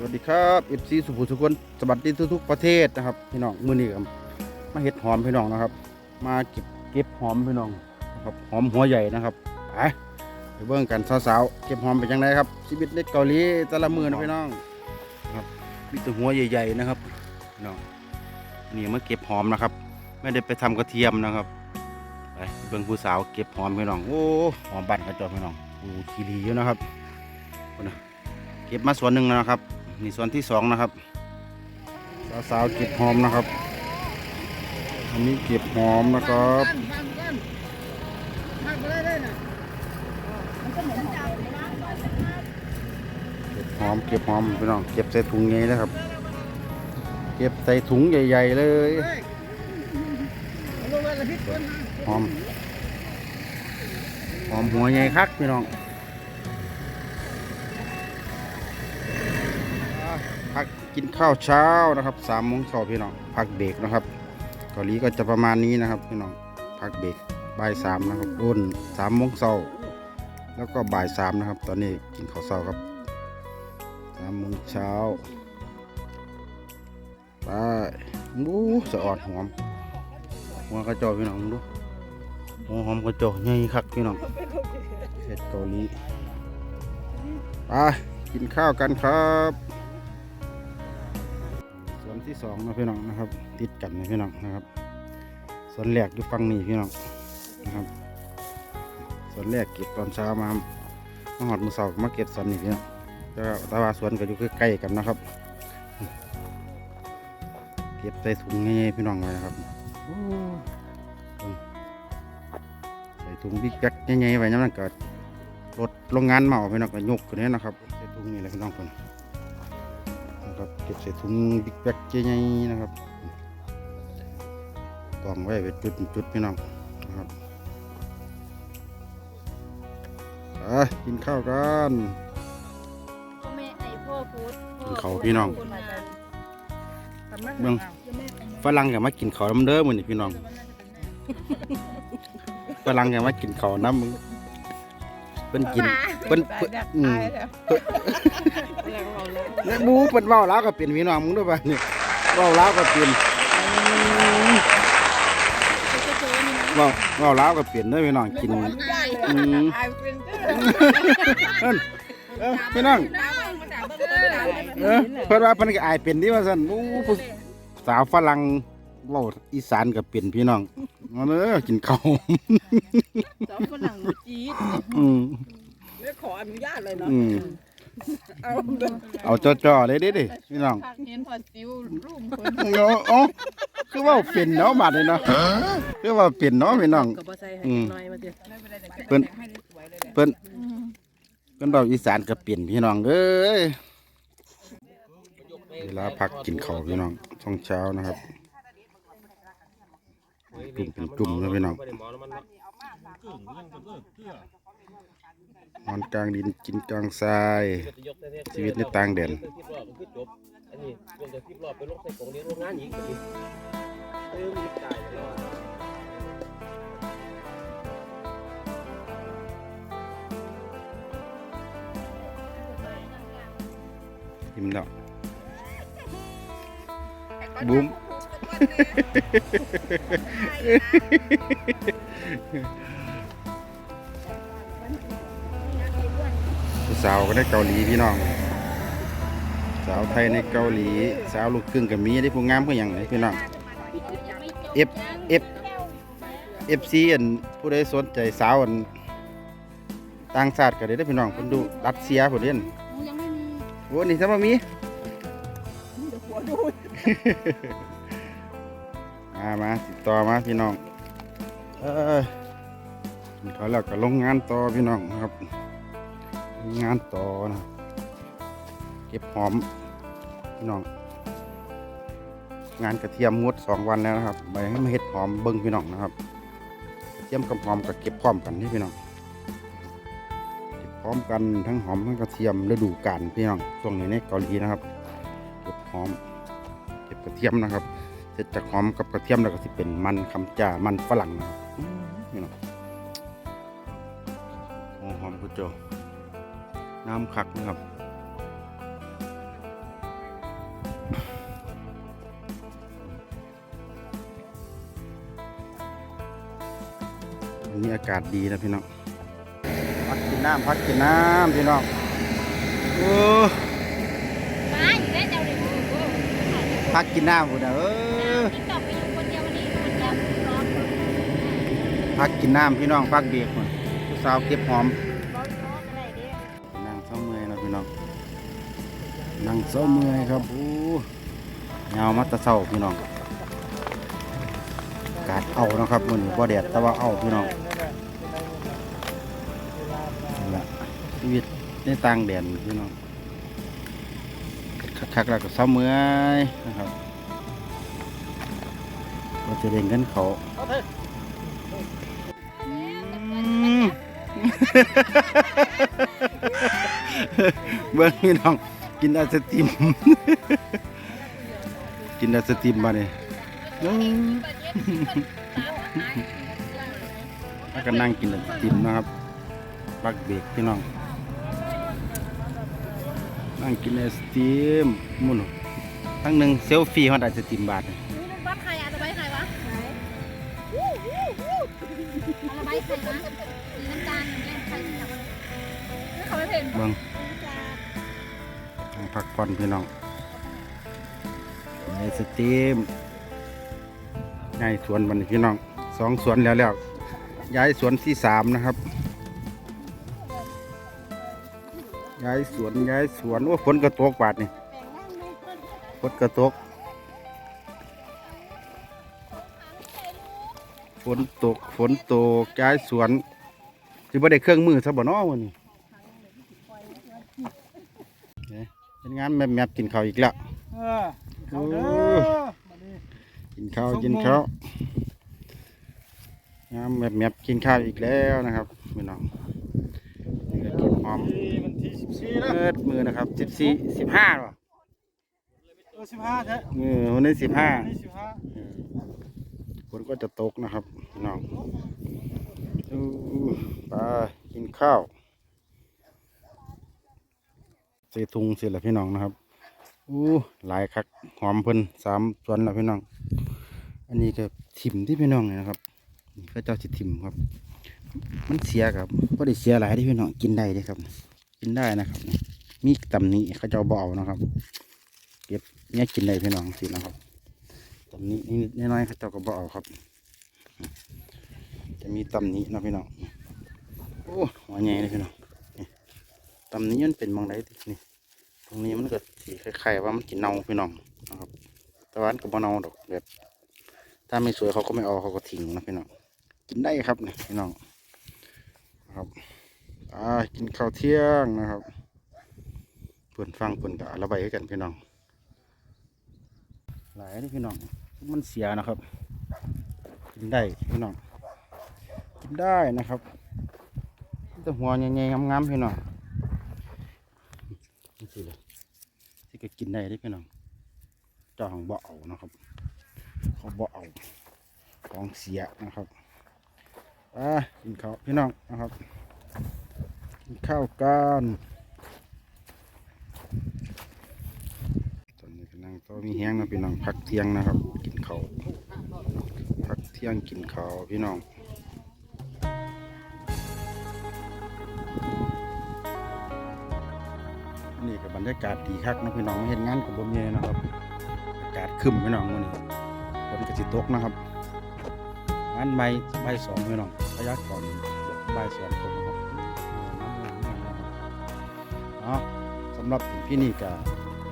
สวัสดีครับเอฟซีสุภูสุคนสวัสดีทุกๆประเทศนะครับพี่น้องมื้อนี้ครับมาเห็ดหอมพี่น้องนะครับ มาเก็บเก็บหอมพี่น้องนะครับหอมหัวใหญ่นะครับไปไปเบิ่งกันสาวๆเก็บหอมเป็นยังไงครับชีวิตในเกาหลีแต่ละมือนะพี่น้องครับมีแต่หัวใหญ่ ๆนะครับพี่น้องนี่มาเก็บหอมนะครับ ไม่ได้ไปทำกระเทียมนะครับไปเบิ่งผู้สาวเก็บหอมพี่น้องโอ้หอมบั่นกระจอกพี่น้องโอ้ขี้รีอยู่นะครับเอานะเก็บมาส่วนหนึ่งนะครับ นี่ส่วนที่สองนะครับ สาวๆเก็บหอมนะครับ อันนี้เก็บหอมนะครับเก็บหอมเก็บหอมพี่น้องเก็บใส่ถุงใหญ่นะครับ เก็บใส่ถุงใหญ่ ๆ เลยหอมหอมหัวใหญ่คักพี่น้องพั กินข้าวเช้านะครับสามโมงเช้าพี่น้องพักเบรกนะครับเกาหลีก็จะประมาณนี้นะครับพี่น้องพักเบรกบ่ายสามนะครับอุ่นสามโมงเช้าแล้วก็บ่ายสามนะครับ ตอนนี้กินข้าวเช้าครับสามโมงเช้าไปบูสะออดหอมหัวกระจอกพี่น้องดูหัวหอมกระจอกใหญ่คักพี่น้องเผ็ดเกาหลีไปกินข้าวกันครับ ที่สองนะพี่น้องนะครับ ติดกันนะพี่น้องนะครับ ส่วนแรกอยู่ฝั่งนี้พี่น้องนะครับ ส่วนแรกเก็บตอนเช้ามามาหอดมือเสาร์มาเก็บส่วนนี้พี่น้องแต่ว่าแต่ว่าสวนก็อยู่ใกล้ๆกันนะครับ เก็บใส่ถุงง่ายๆพี่น้องเลยนะครับใส่ถุงบิ๊กแบ็คง่ายๆไว้น้ำนั่นก็รถโรงงานมาเอาพี่น้องก็ยกขึ้นนี้นะครับใส่ถุงนี่แหละพี่น้องคนนะครับเก็บใส่ถุงบิ๊กแบ็คง่ายๆนะครับกองไว้เป็นจุดเป็นจุดพี่น้องนะครับอะกินข้าวกันพ่อแม่ไอ้พ่อพูดกินเขาพี่น้องคนมาจากเบิ่งฝรั่งก็มากินข้าวน้ำเด้อมื้อนี้พี่น้องฝรั่งก็มากินข้าวน้ำมึงเพิ่นกินเพิ่นเพิ่นอืม แล้วบูเพิ่นเว้าลาวก็เป็นพี่น้องมึงด้วยป่ะนี่เว้าลาวก็เป็นเว้าเว้าลาวก็เป็นเด้อพี่น้องกินอืมเอิ้นเอ้อพี่น้องเออเพิ่นว่าเพิ่นก็อายเป็นที่ว่าซั่นโอ้ผู้สาวฝรั่งเว้าอีสานก็เป็นพี่น้องมาเด้อกินข้าวสาวฝรั่งจี๊ดอืมไม่ขออนุญาตเลยเนาะอืม เอาเด้อเอาจ่อๆเลยเด้ดิพี่น้องเห็นพอซิวรูปคนเนาะเอ๋อคือว่าเป็นเนาะบาดนี้เนาะคือว่าเป็นเนาะพี่น้อง ก็บ่ใส่ให้อืม น้อยมาเด้อเพิ่น เพิ่นเพิ่นเว้าอีสานก็เป็นพี่น้องเอ้ยเวลาพักกินข้าวพี่น้องช่วงเช้านะครับจุ่มเป็นจุ่มนะพี่น้อง นอนกลางดินกินกลางทราย ชีวิตในต่างแดน อันนี้ลงจากคลิปรอบไปลงใส่กล่องเลี้ยงโรงงานอีกบบนี้เออมันจ่ายแล้วยิ้มแล้วบูม สาวก็ได้เกาหลีพี่น้อง สาวไทยในเกาหลี สาวลูกครึ่งกับมีได้ผู้งามก็อย่างไรพี่น้อง F F F C อันผู้ใดสนใจสาวอันต่างชาติก็ได้พี่น้องเพิ่นดูรัสเซียพุ่นเด่นยังไม่มีโอ้นี่ถ้ามามีมามาติดต่อมาพี่น้องเออเขาแล้วก็ลงงานต่อพี่น้องครับ งานต่อนะเก็บหอมพี่น้อง งานกระเทียมงดสองวันแล้วนะครับใบให้มาเห็ดหอมเบิ้งพี่น้องนะครับกระเทียมกับหอมกับเก็บพร้อมกันนี่พี่น้องเก็บพร้อมกันทั้งหอมทั้งกระเทียมฤดูกาลพี่น้องช่วงนี้ในเกาหลีนะครับเก็บหอมเก็บกระเทียมนะครับเสร็จจากหอมกับกระเทียมแล้วก็สิเป็นมันคำจ่ามันฝรั่งนะครับอื้อนี่นาะโอ้หอมกุโจ น้ำคักนะครับวันนี้อากาศดีนะพี่น้องพักกินน้ำพักกินน้ำพี่น้องโอ้พักกินน้ำคุณนะเออพักกินน้ำพี่น้องพักเบียกคุณสาวเก็บหอม เศร้าเมื่อยครับโอ้ยาวมัดแตะเศร้าพี่น้องอากาศเอานะครับมันบ่แดดแต่ว่าเอาพี่น้องนั่นละชีวิตในต่างแดนพี่น้องคักๆแล้วก็เศร้าเมื่อยนะครับก็จะเด้งกันเขาอืมเบิ้งพี่น้อง กินไอศติม กินไอศติมมาเนี่ยแล้วก็นั่งกินไอศติมนะครับปักเบรกพี่น้อง นั่งกินไอศติมมุ่นทั้งหนึ่งเซลฟี่ฮอดไอศติมบาทนี่นี่มันวัดใครอะตะไบใครวะวู้วู้วู้ตะไบใครวะสีน้ำตาลอย่างเงี้ยใครจับมันเขาไม่เห็นเบิ้งนั่ง พักผ่อนพี่น้องไอศติมง่ายสวนมันพี่น้องสองสวนแล้วแล้วย้ายสวนที่สามนะครับ ย้ายสวนย้ายสวนโอ้ฝนกระตกบาดนี่ฝนกระตกฝนตกฝนตกย้ายสวนสิบ่ได้เครื่องมือซะบ่เนาะวันนี้ เนี่ยเป็นงานแมบแมบกินข้าวอีกแล้วเออเขาเด้อมาดิกินข้าวกินข้าวงานแมบแมบกินข้าวอีกแล้วนะครับพี่น้องนี่ก็เก็บหอมวันที่สิบสี่แล้วเปิดมือนะครับสิบสี่สิบห้าหรอเออสิบห้าแท้เออวันนี้สิบห้านี่สิบห้าฝนก็จะตกนะครับพี่น้องอู้ไปกินข้าว ใส่ถุงเสร็จแล้วพี่น้องนะครับอู้หลายคักหอมเพิ่นสามส่วนแล้วพี่น้อง อันนี้ก็ถิ่มที่พี่น้องเนี่ยนะครับนี่ก็เจ้าสิถิ่มครับ มันเสียครับก็ได้เสียหลายที่พี่น้องกินได้เด้ครับ กินได้นะครับ มีตำหนี้เขาเจ้าเบเอานะครับ เก็บเนี่ยกินได้พี่น้องสินะครับตำหนี้นิดน้อยเขาเจ้าก็บเอาครับ จะมีตำหนี้นะพี่น้องโอ้หัวใหญ่เลยพี่น้อง ตำนี้มันเป็นบางไรนี่ ตรงนี้มันก็สีคล้ายๆว่ามันกินเน่าพี่น้องนะครับต่ว่ามันก็บ่เน่าดอกแบบถ้าไม่สวยเขาก็ไม่เอาเขาก็ทิ้งนะพี่น้อง กินได้ครับนี่พี่น้องนะครับอ่ากินข้าวเที่ยงนะครับเพื่อนฟังเพื่อนกะระบายให้กันพี่น้อง หลายนี่พี่น้อง มันเสียนะครับ กินได้พี่น้อง กินได้นะครับแต่หัวใหญ่ๆงามๆพี่น้องนี่สิเลย ที่ก็กินได้ด้พี่น้องเจ้าของบ่เอานะครับเขาบ่เอาของเสียนะครับอ่ากินข้าวพี่น้องนะครับกินข้าวกันตอนนี้กำลังต้องมีแห้งนะพี่น้องพักเที่ยงนะครับ กินข้าวพักเที่ยงกินข้าวพี่น้อง นี่กับบรรยากาศดีคักนะพี่น้องมาเห็นงานกับบนเมียนะครับ อากาศครึ้มพี่น้องมื้อนี้ฝนกระสิตกนะครับงานใบใบสองพี่น้องระยะก่อนใบสองตกนะครับเออน้ำมันน้ำมันนะครับเนาะสำหรับพี่นี่ก็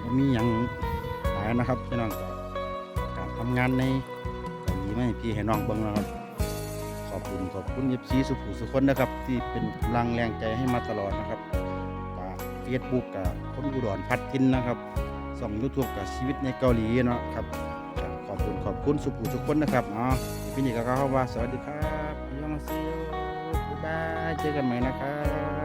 บ่มีหยังหลายนะครับพี่น้องก็การทำงานในเกาหลีไม่ให้พี่ให้น้องเบิ่งนะครับขอบคุณขอบคุณยิบซีสุขุสุคนนะครับ ที่เป็นกำลังแรงใจให้มาตลอดนะครับ เฟซบุ๊กกับคนอุดรพัดกินนะครับส่องยูทูบกับชีวิตในเกาหลีเนาะครับขอบคุณขอบคุณสุขุสุคนนะครับอ๋อพี่นี่ก็เข้าว่าสวัสดีครับยองซิวบ๊ายบายเจอกันใหม่นะครับ